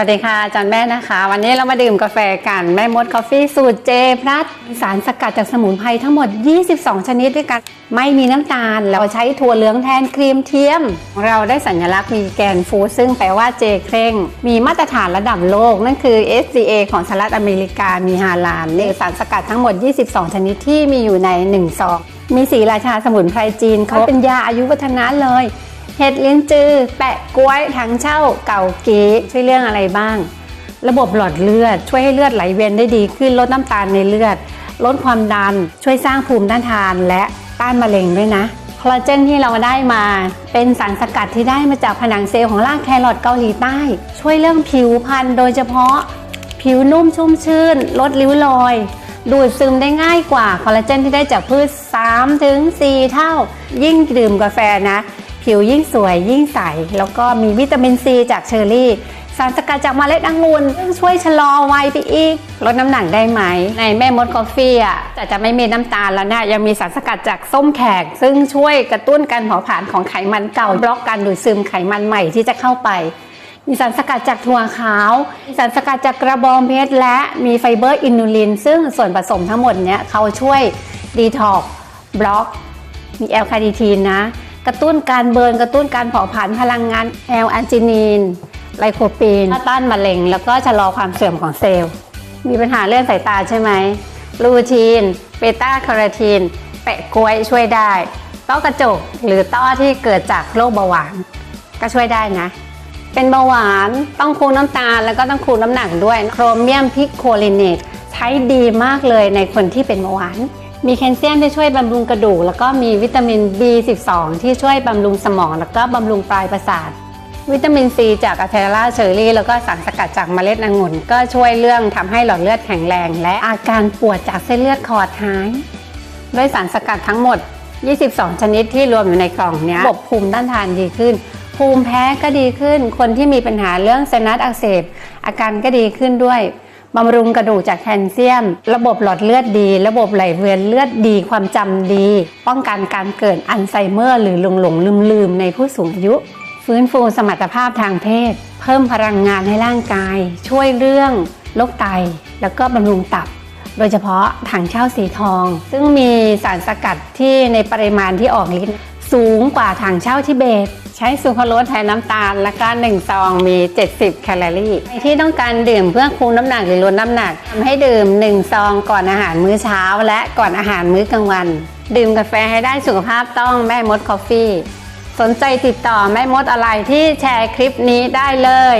วัสดีค่ะอาจารย์แม่นะคะ วันนี้เรามาดื่มกาแฟกันแม่มดกาแฟสูตรเจพลัสสารสกัดจากสมุนไพรทั้งหมด 22 ชนิดด้วยกัน ไม่มีน้ำตาล เราใช้ถั่วเหลืองแทนครีมเทียม เราได้สัญลักษณ์มีแกนฟูซึ่งแปลว่าเจเคร่ง มีมาตรฐานระดับโลก นั่นคือ SCA ของสหรัฐอเมริกามีฮาลาลนี่สารสกัดทั้งหมด 22 ชนิดที่มีอยู่ใน1ซองมีสีราชาสมุนไพรจีนเขาเป็นยาอายุวัฒนะเลย เห็ดลิ้นจือ แปะกล้วยถังเช่าเก่าเก๋ช่วยเรื่องอะไรบ้าง ระบบหลอดเลือด ช่วยให้เลือดไหลเวียนได้ดีขึ้นลดน้ำตาลในเลือด ลดความดัน ช่วยสร้างภูมิต้านทานและต้านมะเร็งด้วยนะคอลลาเจนที่เราได้มา เป็นสารสกัดที่ได้มาจากผนังเซลล์ของรากแครอทเกาหลีใต้ ช่วยเรื่องผิวพรรณโดยเฉพาะ ผิวนุ่มชุ่มชื่น ลดริ้วรอย ดูดซึมได้ง่ายกว่าคอลลาเจนที่ได้จากพืช3ถึง4เท่า ยิ่งดื่มกาแฟนะ ผิวยิ่งสวยยิ่งใส แล้วก็มีวิตามินซีจากเชอร์รี่ สารสกัดจากเมล็ดองุ่นซึ่งช่วยชะลอวัยไปอีก ลดน้ำหนักได้ไหม ในแม่มดกาแฟอะแต่จะไม่มีน้ำตาลแล้วนะยังมีสารสกัดจากส้มแขก ซึ่งช่วยกระตุ้นการเผาผลาญของไขมันเก่าบล็อกการดูดซึมไขมันใหม่ที่จะเข้าไปมีสารสกัดจากถั่วขาว มีสารสกัดจากกระบองเพชรและมีไฟเบอร์อินูลิน ซึ่งส่วนผสมทั้งหมดเนี้ยเขาช่วยดีท็อกบล็อก มีแอลคาดิทีนนะ กระตุ้นการเบิร์นกระตุ้นการเผาผลาญพลังงานแอลแอนจินีนไลโคปีนต้านมะเร็ง แล้วก็ชะลอความเสื่อมของเซลล์ มีปัญหาเรื่องสายตาใช่ไหมลูทีนเบต้าคาโรทีนแปะกล้วยช่วยได้ต้อกระจกหรือต้อที่เกิดจากโรคเบาหวาน ก็ช่วยได้นะ เป็นเบาหวานต้องคุมน้ำตาลแล้วก็ต้องคุมน้ำหนักด้วยโครเมียมพิกโคลิเนตใช้ดีมากเลยในคนที่เป็นเบาหวาน มีแคลเซียมที่ช่วยบำรุงกระดูก แล้วก็มีวิตามิน B12 ที่ช่วยบำรุงสมอง แล้วก็บำรุงปลายประสาท วิตามินซีจากอะเทลาเชอร์รี่แล้วก็สารสกัดจากเมล็ดองุ่น ก็ช่วยเรื่องทำให้หลอดเลือดแข็งแรง และอาการปวดจากเส้นเลือดขอดหายด้วยสารสกัดทั้งหมด 22 ชนิดที่รวมอยู่ในกล่องนี้ระบบภูมิต้านทานดีขึ้น ภูมิแพ้ก็ดีขึ้น คนที่มีปัญหาเรื่องไซนัสอักเสบ อาการก็ดีขึ้นด้วย บำรุงกระดูกจากแคลเซียม ระบบหลอดเลือดดี ระบบไหลเวียนเลือดดี ความจำดี ป้องกันการเกิดอัลไซเมอร์ หรือหลงหลงลืมลืมในผู้สูงอายุ ฟื้นฟูสมรรถภาพทางเพศ เพิ่มพลังงานให้ร่างกาย ช่วยเรื่องโรคไต แล้วก็บำรุงตับ โดยเฉพาะถังเช่าสีทอง ซึ่งมีสารสกัดที่ในปริมาณที่ออกฤทธิ์สูงกว่าถังเช่าทิเบต ใช้ซูคราโรสแทนน้ำตาล แล้วก็1ซองมี 70 แคลอรี่ใครที่ต้องการดื่มเพื่อคูมน้ำหนักหรือลดน้ำหนักทำให้ดื่ม 1 ซองก่อนอาหารมื้อเช้า และก่อนอาหารมื้อกลางวัน ดื่มกาแฟให้ได้สุขภาพต้องแม่มดคอฟฟี่ สนใจติดต่อแม่มดอะไรที่แชร์คลิปนี้ได้เลย